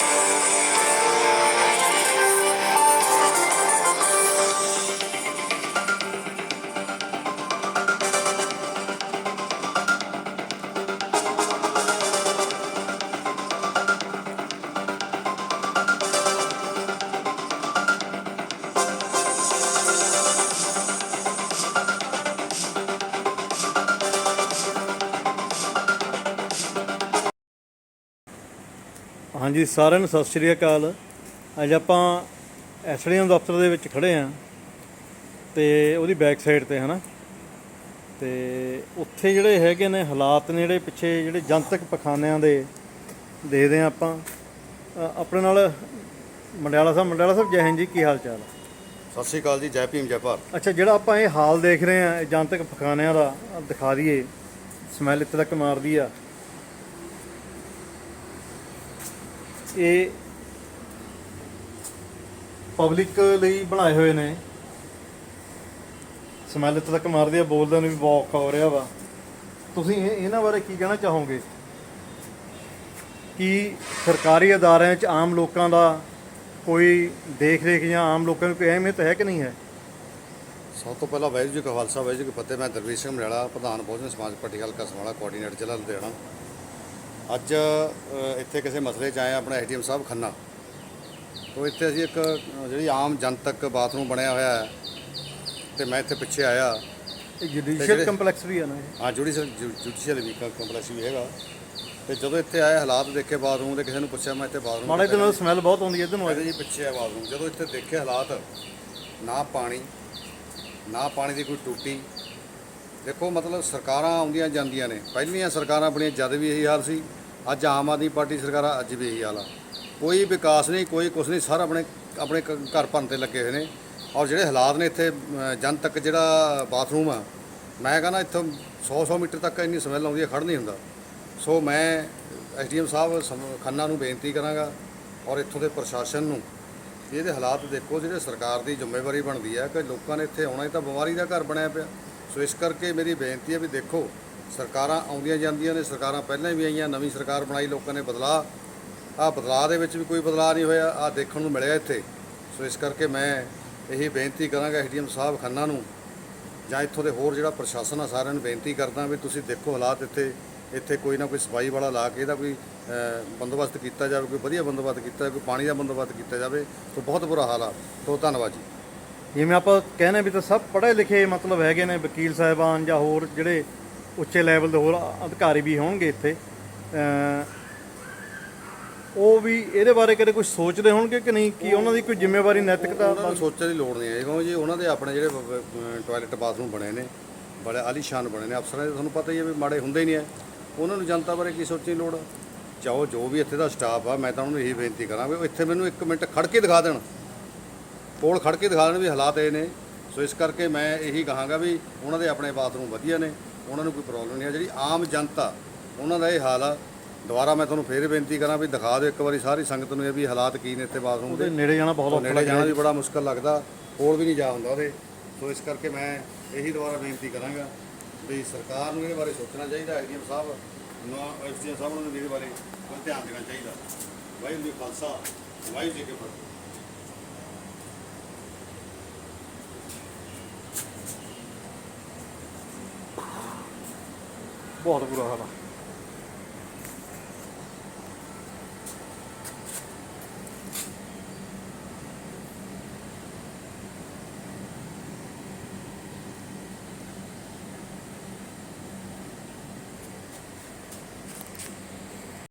Podcast. ਹਾਂਜੀ ਸਾਰਿਆਂ ਨੂੰ ਸਤਿ ਸ਼੍ਰੀ ਅਕਾਲ। ਅੱਜ ਆਪਾਂ ਐਸਡੀਐਮ ਦਫ਼ਤਰ ਦੇ ਵਿੱਚ ਖੜੇ ਆਂ ਤੇ ਉਹਦੀ ਬੈਕ ਸਾਈਡ ਤੇ ਹਨਾ? ਤੇ ਉੱਥੇ ਜਿਹੜੇ ਹੈਗੇ ਨੇ ਹਾਲਾਤ ਨੇ ਜਿਹੜੇ ਪਿੱਛੇ ਜਿਹੜੇ ਜਨਤਕ ਪਖਾਨਿਆਂ ਦੇ ਦੇਖਦੇ ਆਂ ਆਪਾਂ। ਆਪਣੇ ਨਾਲ ਮੰਡਿਆਲਾ ਸਾਹਿਬ ਮੰਡਿਆਲਾ ਸਾਹਿਬ ਜੈ ਹਿੰਦ ਜੀ ਕੀ ਹਾਲ ਚਾਲ ਸਤਿ ਸ਼੍ਰੀ ਅਕਾਲ ਜੀ ਜੈ ਭੀਮ ਜੈ ਭਾਰਤ। ਅੱਛਾ ਜਿਹੜਾ ਆਪਾਂ ਇਹ ਹਾਲ ਦੇਖ ਰਹੇ ਆਂ ਜਨਤਕ ਪਖਾਨਿਆਂ ਦਾ ਦਿਖਾ ਦਈਏ। ਸਮੈਲ ਇੱਥੇ ਤੱਕ ਮਾਰਦੀ ਆ। ਇਹ ਪਬਲਿਕ ਲਈ ਬਣਾਏ ਹੋਏ ਨੇ। ਸਮੈਲ ਇੱਥੇ ਤੱਕ ਮਾਰਦੀ ਆ, ਬੋਲਦਿਆਂ ਨੂੰ ਵੀ ਬਹੁਤ ਹੋ ਰਿਹਾ ਵਾ। ਤੁਸੀਂ ਇਹ ਇਹਨਾਂ ਬਾਰੇ ਕੀ ਕਹਿਣਾ ਚਾਹੋਗੇ? ਕਿ ਸਰਕਾਰੀ ਅਦਾਰਿਆਂ 'ਚ ਆਮ ਲੋਕਾਂ ਦਾ ਕੋਈ ਦੇਖ ਰੇਖ ਜਾਂ ਆਮ ਲੋਕਾਂ ਨੂੰ ਕੋਈ ਅਹਿਮੀਅਤ ਹੈ ਕਿ ਨਹੀਂ ਹੈ? ਸਭ ਤੋਂ ਪਹਿਲਾਂ ਵਾਹਿਗੁਰੂ ਜੀ ਕਾ ਖਾਲਸਾ, ਵਾਹਿਗੁਰੂ ਜੀ ਕੀ ਫਤਿਹ। ਮੈਂ ਦਰਵੇਸ਼ ਸਿੰਘ ਮਰਿਆਲਾ ਪ੍ਰਧਾਨ ਬਹੁਜਨ ਸਮਾਜ ਪਾਰਟੀ, ਹਲਕਾ ਸਮਾਲਾ ਕੋਆਰਡੀਨੇਟਰ ਜ਼ਿਲ੍ਹਾ ਲੁਧਿਆਣਾ। ਅੱਜ ਇੱਥੇ ਕਿਸੇ ਮਸਲੇ 'ਚ ਆਏ ਆਪਣਾ ਐਡੀਐਮ ਸਾਹਿਬ ਖੰਨਾ। ਤੋਂ ਇੱਥੇ ਅਸੀਂ ਇੱਕ ਜਿਹੜੀ ਆਮ ਜਨਤਕ ਬਾਥਰੂਮ ਬਣਿਆ ਹੋਇਆ ਹੈ ਤੇ ਮੈਂ ਇੱਥੇ ਪਿੱਛੇ ਆਇਆ। ਇਹ ਜੁਡੀਸ਼ੀਅਲ ਕੰਪਲੈਕਸ ਵੀ ਹੈ ਨਾ ਇਹ? ਹਾਂ ਜੁਡੀਸ਼ੀਅਲ ਜੁਡੀਸ਼ੀਅਲ ਵੀ ਕੰਪਲੈਕਸ ਵੀ ਹੈਗਾ। ਤੇ ਜਦੋਂ ਇੱਥੇ ਆਏ ਹਾਲਾਤ ਦੇਖੇ ਬਾਥਰੂਮ ਦੇ ਕਿਸੇ ਨੂੰ ਪੁੱਛਿਆ ਮੈਂ ਇੱਥੇ ਬਾਥਰੂਮ ਮਾੜੇ ਦਿਨ ਸਮੈਲ ਬਹੁਤ ਆਉਂਦੀ ਹੈ ਇਧਰ ਨੂੰ ਆ ਜੀ ਪਿੱਛੇ ਆ ਬਾਥਰੂਮ। ਜਦੋਂ ਇੱਥੇ ਦੇਖੇ ਹਾਲਾਤ ਨਾ ਪਾਣੀ ਨਾ ਪਾਣੀ ਦੀ ਕੋਈ ਟੂਟੀ। ਦੇਖੋ ਮਤਲਬ ਸਰਕਾਰਾਂ ਆਉਂਦੀਆਂ ਜਾਂਦੀਆਂ ਨੇ। ਪਹਿਲੀਆਂ ਸਰਕਾਰਾਂ ਆਪਣੀਆਂ ਜਦ ਵੀ ਇਹੀ ਹਾਲ ਸੀ ਅੱਜ ਆਮ ਆਦਮੀ ਪਾਰਟੀ ਸਰਕਾਰ ਆ, ਅੱਜ ਵੀ ਇਹੀ ਹਾਲ ਆ। ਕੋਈ ਵਿਕਾਸ ਨਹੀਂ ਕੋਈ ਕੁਛ ਨਹੀਂ ਸਰ ਆਪਣੇ ਆਪਣੇ ਕ- ਘਰ ਭਰਨ ਤੇ ਲੱਗੇ ਹੋਏ ਨੇ। ਔਰ ਜਿਹੜੇ ਹਾਲਾਤ ਨੇ ਇੱਥੇ ਅਮ, ਜਨਤਕ ਜਿਹੜਾ ਬਾਥਰੂਮ ਆ ਮੈਂ ਕਹਿੰਦਾ ਇੱਥੋਂ 100 100 ਮੀਟਰ ਤੱਕ ਇੰਨੀ ਸਮੈਲ ਆਉਂਦੀ ਹੈ ਖੜ੍ਹ ਨਹੀਂ ਹੁੰਦਾ। ਸੋ ਮੈਂ ਐਸਡੀਐਮ ਸਾਹਿਬ ਸਮ- ਖੰਨਾ ਨੂੰ ਬੇਨਤੀ ਕਰਾਂਗਾ ਔਰ ਇੱਥੋਂ ਦੇ ਪ੍ਰਸ਼ਾਸਨ ਨੂੰ ਵੀ ਇਹਦੇ ਹਾਲਾਤ ਦੇਖੋ ਜਿਹੜੇ ਸਰਕਾਰ ਦੀ ਜ਼ਿੰਮੇਵਾਰੀ ਬਣਦੀ ਹੈ ਕਿ ਲੋਕਾਂ ਨੇ ਇੱਥੇ ਆਉਣਾ ਹੀ ਤਾਂ ਬਿਮਾਰੀ ਦਾ ਘਰ ਬਣਿਆ ਪਿਆ। ਸੋ ਇਸ ਕਰਕੇ ਮੇਰੀ ਬੇਨਤੀ ਹੈ ਵੀ ਦੇਖੋ ਸਰਕਾਰਾਂ ਆਉਂਦੀਆਂ ਜਾਂਦੀਆਂ ਨੇ, ਸਰਕਾਰਾਂ ਪਹਿਲਾਂ ਵੀ ਆਈਆਂ, ਨਵੀਂ ਸਰਕਾਰ ਬਣਾਈ, ਲੋਕਾਂ ਨੇ ਬਦਲਾ ਆਹ ਬਦਲਾਅ ਦੇ ਵਿੱਚ ਵੀ ਕੋਈ ਬਦਲਾਅ ਨਹੀਂ ਹੋਇਆ, ਆਹ ਦੇਖਣ ਨੂੰ ਮਿਲਿਆ ਇੱਥੇ। ਸੋ ਇਸ ਕਰਕੇ ਮੈਂ ਇਹੀ ਬੇਨਤੀ ਕਰਾਂਗਾ ਐਸਡੀਐਮ ਸਾਹਿਬ ਖੰਨਾ ਨੂੰ, ਜਾਂ ਇੱਥੋਂ ਦੇ ਹੋਰ ਜਿਹੜਾ ਪ੍ਰਸ਼ਾਸਨ ਆ, ਸਾਰਿਆਂ ਨੂੰ ਬੇਨਤੀ ਕਰਦਾ ਵੀ ਤੁਸੀਂ ਦੇਖੋ ਹਾਲਾਤ ਇੱਥੇ ਇੱਥੇ ਕੋਈ ਨਾ ਕੋਈ ਸਫ਼ਾਈ ਵਾਲਾ ਲਾ ਕੇ ਇਹਦਾ ਕੋਈ ਬੰਦੋਬਸਤ ਕੀਤਾ ਜਾਵੇ, ਕੋਈ ਵਧੀਆ ਬੰਦੋਬਸਤ ਕੀਤਾ ਜਾਵੇ, ਕੋਈ ਪਾਣੀ ਦਾ ਬੰਦੋਬਸਤ ਕੀਤਾ ਜਾਵੇ, ਸੋ ਬਹੁਤ ਬੁਰਾ ਹਾਲ ਆ। ਸੋ ਧੰਨਵਾਦ ਜੀ। ਜਿਵੇਂ ਆਪਾਂ ਕਹਿੰਦੇ ਵੀ ਤਾਂ ਸਭ ਪੜ੍ਹੇ ਲਿਖੇ ਮਤਲਬ ਹੈਗੇ ਨੇ ਵਕੀਲ ਸਾਹਿਬਾਨ ਜਾਂ ਹੋਰ ਜਿਹੜੇ ਉੱਚੇ ਲੈਵਲ ਦੇ ਹੋਰ ਅਧਿਕਾਰੀ ਵੀ ਹੋਣਗੇ ਇੱਥੇ ਉਹ ਵੀ ਇਹਦੇ ਬਾਰੇ ਕਦੇ ਕੁਝ ਸੋਚਦੇ ਹੋਣਗੇ ਕਿ ਨਹੀਂ, ਕਿ ਉਹਨਾਂ ਦੀ ਕੋਈ ਜ਼ਿੰਮੇਵਾਰੀ, ਨੈਤਿਕਤਾ ਉਹਨਾਂ ਨੂੰ ਸੋਚਣ ਦੀ ਲੋੜ ਨਹੀਂ ਹੈ। ਕਿਉਂਕਿ ਜੀ ਉਹਨਾਂ ਦੇ ਆਪਣੇ ਜਿਹੜੇ ਟਾਇਲਟ ਬਾਥਰੂਮ ਬਣੇ ਨੇ, ਬੜੇ ਆਲੀਸ਼ਾਨ ਬਣੇ ਨੇ। ਅਫਸਰਾਂ ਦੇ ਤੁਹਾਨੂੰ ਪਤਾ ਹੀ ਹੈ ਵੀ ਮਾੜੇ ਹੁੰਦੇ ਹੀ ਨਹੀਂ ਹੈ। ਉਹਨਾਂ ਨੂੰ ਜਨਤਾ ਬਾਰੇ ਕੀ ਸੋਚਣ ਦੀ ਲੋੜ ਆ? ਚਾਹੋ ਜੋ ਵੀ ਇੱਥੇ ਦਾ ਸਟਾਫ ਆ, ਮੈਂ ਤਾਂ ਉਹਨਾਂ ਨੂੰ ਇਹੀ ਬੇਨਤੀ ਕਰਾਂ ਵੀ ਉਹ ਇੱਥੇ ਮੈਨੂੰ ਇੱਕ ਮਿੰਟ ਖੜ ਕੇ ਦਿਖਾ ਦੇਣ। ਕੋਲ ਖੜ ਕੇ ਦਿਖਾ ਦੇਣ ਵੀ ਹਾਲਾਤ ਇਹ ਨੇ। ਸੋ ਇਸ ਕਰਕੇ ਮੈਂ ਇਹੀ ਕਹਾਂਗਾ ਵੀ ਉਹਨਾਂ ਦੇ ਆਪਣੇ ਬਾਥਰੂਮ ਵਧੀਆ ਨੇ। ਉਹਨਾਂ ਨੂੰ ਕੋਈ ਪ੍ਰੋਬਲਮ ਨਹੀਂ ਹੈ। ਜਿਹੜੀ ਆਮ ਜਨਤਾ ਉਹਨਾਂ ਦਾ ਇਹ ਹਾਲ ਆ। ਦੁਬਾਰਾ ਮੈਂ ਤੁਹਾਨੂੰ ਫੇਰ ਬੇਨਤੀ ਕਰਾਂ ਵੀ ਦਿਖਾ ਦਿਓ ਇੱਕ ਵਾਰੀ ਸਾਰੀ ਸੰਗਤ ਨੂੰ ਇਹ ਵੀ ਹਾਲਾਤ ਕੀ ਨੇ ਇੱਥੇ ਬਾਥਰੂਮ ਦੇ। ਨੇੜੇ ਜਾਣਾ ਬਹੁਤ ਔਖਾ ਨੇੜੇ ਜਾਣਾ ਵੀ ਬੜਾ ਮੁਸ਼ਕਲ ਲੱਗਦਾ ਕੋਲ ਵੀ ਨਹੀਂ ਜਾ ਹੁੰਦਾ ਉਹਦੇ। ਸੋ ਇਸ ਕਰਕੇ ਮੈਂ ਇਹੀ ਦੁਬਾਰਾ ਬੇਨਤੀ ਕਰਾਂਗਾ ਵੀ ਸਰਕਾਰ ਨੂੰ ਇਹਦੇ ਬਾਰੇ ਸੋਚਣਾ ਚਾਹੀਦਾ ਐਡੀਐਮ ਸਾਹਿਬ ਨਾ ਐਸਡੀਐਮ ਸਾਹਿਬ ਨੂੰ ਵੀ ਇਹਦੇ ਬਾਰੇ ਧਿਆਨ ਦੇਣਾ ਚਾਹੀਦਾ। ਵਾਹਿਗੁਰੂ ਜੀ ਖਾਲਸਾ ਵਾਹਿਗੁਰੂ ਜੀ ਕੀ ਫਤਿਹ। ਬਹੁਤ ਬੁਰਾ ਹਾਲ ਆ